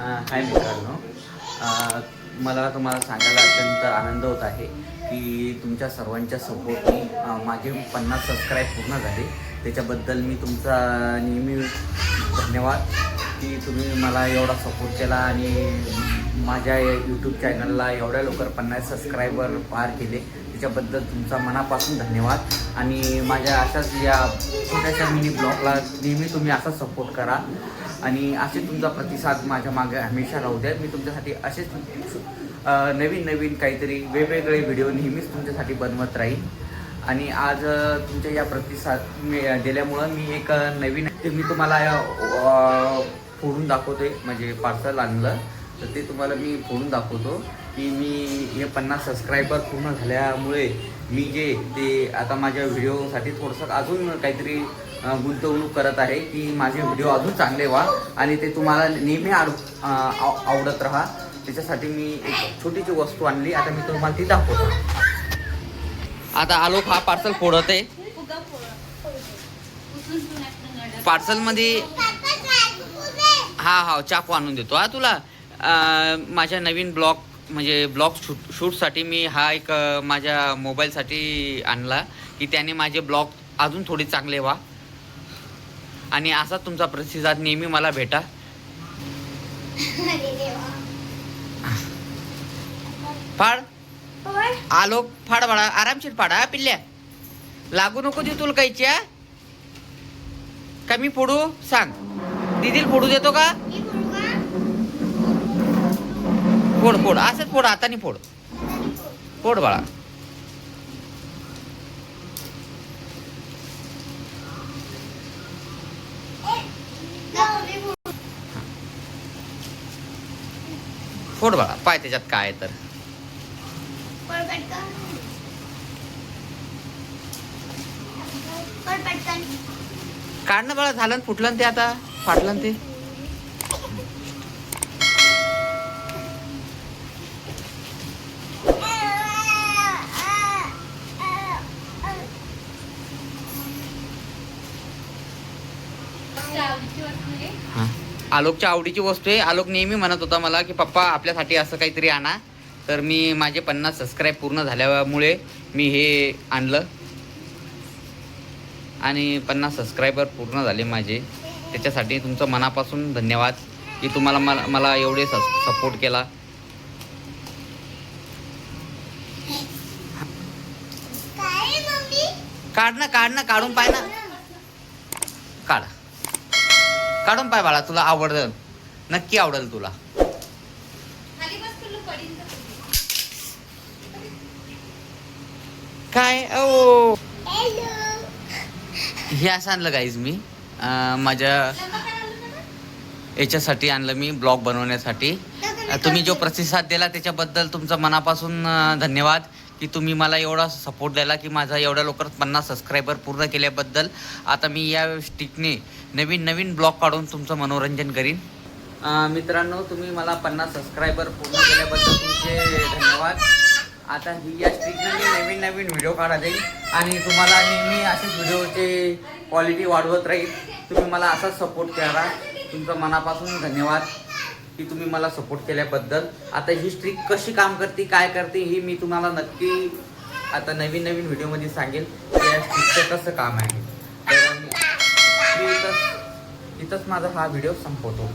हाय मित्रांनो. मला तुम्हाला सांगायला अत्यंत आनंद होत आहे की तुमच्या सर्वांच्या सपोर्टने माझे पन्नास सबस्क्राईब पूर्ण झाले. त्याच्याबद्दल मी तुमचा नेहमी धन्यवाद की तुम्ही मला एवढा सपोर्ट केला आणि माझ्या यूट्यूब चॅनलला एवढ्या लवकर पन्नास सबस्क्रायबर पार केले. त्याच्याबद्दल तुमचा मनापासून धन्यवाद. आणि माझ्या अशाच या छोट्याशा मिनी ब्लॉगला नेहमी तुम्ही असा सपोर्ट करा. आणि असे तुमचा प्रतिसाद माझ्या मागे हमेशा राहू द्या. मी तुमच्यासाठी असेच नवीन नवीन काहीतरी वेगवेगळे व्हिडिओ नेहमीच तुमच्यासाठी बनवत राहील आणि आज तुमच्या या प्रतिसाद मी दिल्यामुळं मी एक नवीन ते मी तुम्हाला अ, फोडून दाखवतोय म्हणजे पार्सल आणलं. तर ते तुम्हाला मी फोडून दाखवतो की मी हे पन्नास सबस्क्रायबर पूर्ण झाल्यामुळे मी जे ते आता माझ्या व्हिडिओसाठी थोडंसं अजून काहीतरी गुंतवणूक करत आहे की माझे व्हिडिओ अजून चांगले व्हा आणि ते तुम्हाला नेहमी आड आवडत राहा. त्याच्यासाठी मी एक छोटीशी वस्तू आणली. आता मी तुम्हाला ती दाखवतो. आता आलोक हा पार्सल फोडत आहे. पार्सलमध्ये हा हा चाकू आणून देतो. हा तुला. माझ्या नवीन ब्लॉग म्हणजे ब्लॉग शूट शूटसाठी मी हा एक माझ्या मोबाईलसाठी आणला की त्याने माझे ब्लॉग अजून थोडे चांगले व्हा. आणि असा तुमचा प्रतिसाद नेहमी मला भेटा. फाड. आलो फाड बाळा आरामशीर फाडा पिल्ल्या. लागू नको देऊ तुला काहीच्या का मी फोडू सांग. दिदील फोडू देतो का? फोड फोड. असंच फोड हाताने फोड. फोड बाळा. फोड बाळा. पाय त्याच्यात काय आहे तर. काढणं बाळा झालं ना फुटलं ते आता. फाटलं ना ते. हा. आलोकच्या आवडीची वस्तू आहे. आलोक नेहमी म्हणत होता मला की पप्पा आपल्यासाठी असं काहीतरी आणा. तर मी माझे पन्नास सबस्क्राईब पूर्ण झाल्यामुळे मी हे आणलं. आणि पन्नास सबस्क्रायबर पूर्ण झाले माझे. त्याच्यासाठी तुमचं मनापासून धन्यवाद की तुम्हाला मला मला एवढे सपोर्ट केला. काढ ना काढ ना काढून पाय ना. काढ. काढून पाय बाळा तुला आवडल. नक्की आवडेल तुला. काय? ओ. हे असं आणलं गाईज मी. अं, माझ्या याच्यासाठी आणलं मी ब्लॉग बनवण्यासाठी. तुम्ही जो प्रतिसाद दिला त्याच्याबद्दल तुमचा मनापासून धन्यवाद. की तुम्ही मला एवढा सपोर्ट द्यायला की माझा एवढ्या लवकर पन्नास सबस्क्रायबर पूर्ण केल्याबद्दल आता मी या स्टिकने नवीन नवीन ब्लॉग काढून तुमचं मनोरंजन करीन. मित्रांनो तुम्ही मला पन्नास सबस्क्रायबर पूर्ण केल्याबद्दल तुमचे धन्यवाद. आता ही या स्टिकने मी नवीन नवीन व्हिडिओ काढा आहे आणि तुम्हाला नेहमी असेच व्हिडिओचे क्वालिटी वाढवत राहील. तुम्ही मला असाच सपोर्ट करा. तुमचं मनापासून धन्यवाद. की तुम्ही मला सपोर्ट केल्याबद्दल. आता ही स्ट्रीक कशी काम करते काय करते हे मी तुम्हाला नक्की आता नवीन नवीन व्हिडिओमध्ये सांगेल की या स्ट्रीकचं कसं काम आहे. तर मी मी इथंच इथंच माझा हा व्हिडिओ संपवतो.